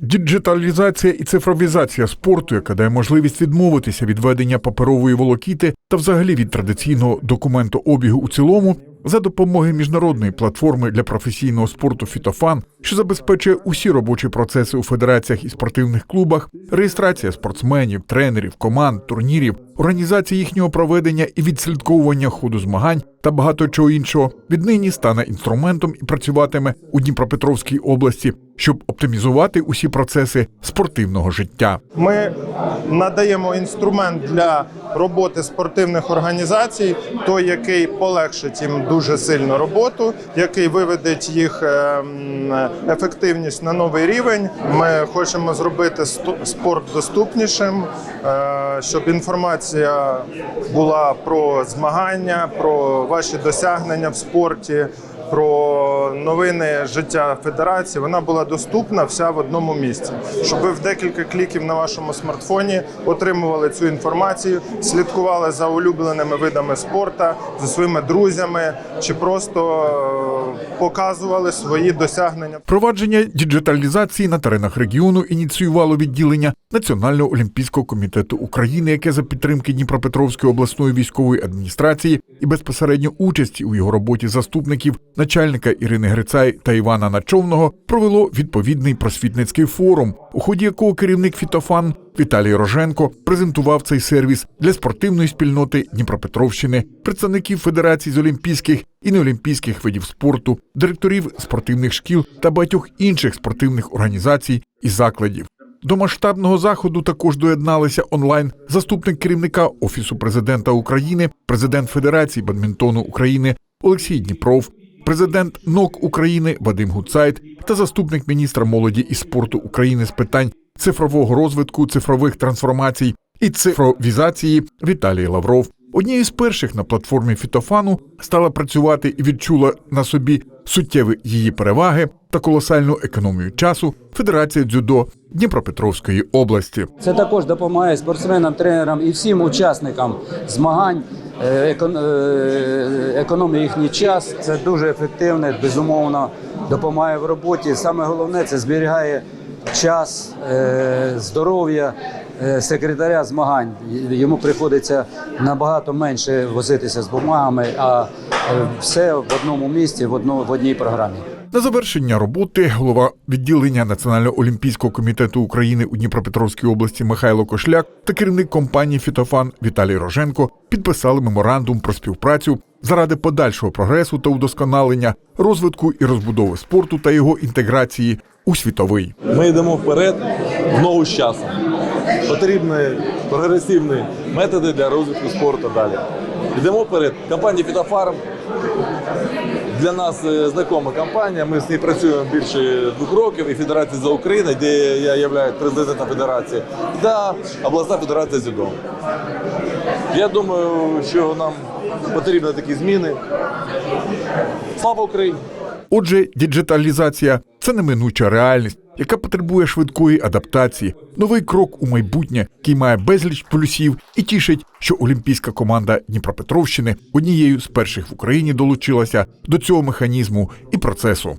Діджиталізація і цифровізація спорту, яка дає можливість відмовитися від ведення паперової волокіти та взагалі від традиційного документообігу у цілому, за допомогою міжнародної платформи для професійного спорту Фітофан, що забезпечує усі робочі процеси у федераціях і спортивних клубах, реєстрація спортсменів, тренерів, команд, турнірів, організація їхнього проведення і відслідковування ходу змагань та багато чого іншого, віднині стане інструментом і працюватиме у Дніпропетровській області, щоб оптимізувати усі процеси спортивного життя. Ми надаємо інструмент для роботи спортивних організацій, той, який полегшить їм дуже сильно роботу, який виведе їх ем, ефективність на новий рівень. Ми хочемо зробити спорт доступнішим, е, щоб інформація була про змагання, про ваші досягнення в спорті. Про новини життя федерації вона була доступна вся в одному місці, щоб ви в декілька кліків на вашому смартфоні отримували цю інформацію, слідкували за улюбленими видами спорту, за своїми друзями чи просто е, показували свої досягнення. Провадження діджиталізації на теренах регіону ініціювало відділення Національного олімпійського комітету України, яке за підтримки Дніпропетровської обласної військової адміністрації і безпосередньо участі у його роботі заступників начальника Ірини Грицай та Івана Начовного провело відповідний просвітницький форум, у ході якого керівник Фітофан Віталій Роженко презентував цей сервіс для спортивної спільноти Дніпропетровщини, представників федерацій з олімпійських і неолімпійських видів спорту, директорів спортивних шкіл та багатьох інших спортивних організацій і закладів. До масштабного заходу також доєдналися онлайн заступник керівника Офісу президента України, президент Федерації бадмінтону України Олексій Дніпров, президент НОК України Вадим Гуцайт та заступник міністра молоді і спорту України з питань цифрового розвитку, цифрових трансформацій і цифровізації Віталій Лавров. Однією з перших на платформі Фітофану стала працювати і відчула на собі суттєві її переваги та колосальну економію часу Федерація дзюдо Дніпропетровської області. Це також допомагає спортсменам, тренерам і всім учасникам змагань. Е, е, Економить їхній час. Це дуже ефективно, безумовно допомагає в роботі. Саме головне це зберігає час, е, здоров'я секретаря змагань. Йому приходиться набагато менше возитися з бумагами, а все в одному місці, в одній програмі. На завершення роботи голова відділення Національного олімпійського комітету України у Дніпропетровській області Михайло Кошляк та керівник компанії Фітофан Віталій Роженко підписали меморандум про співпрацю заради подальшого прогресу та удосконалення розвитку і розбудови спорту та його інтеграції у світовий. Ми йдемо вперед в ногу з часом. Потрібні прогресивні методи для розвитку спорту далі. Йдемо вперед. Компанія Фітофарм для нас е, знакома компанія. Ми з нею працюємо більше двох років. І Федерація за Україну, де я є президентом федерації, та обласна федерація дзюдо. Я думаю, що нам потрібні такі зміни. Слава Україні! Отже, діджиталізація це неминуча реальність, яка потребує швидкої адаптації, новий крок у майбутнє, який має безліч плюсів і тішить, що олімпійська команда Дніпропетровщини однією з перших в Україні долучилася до цього механізму і процесу.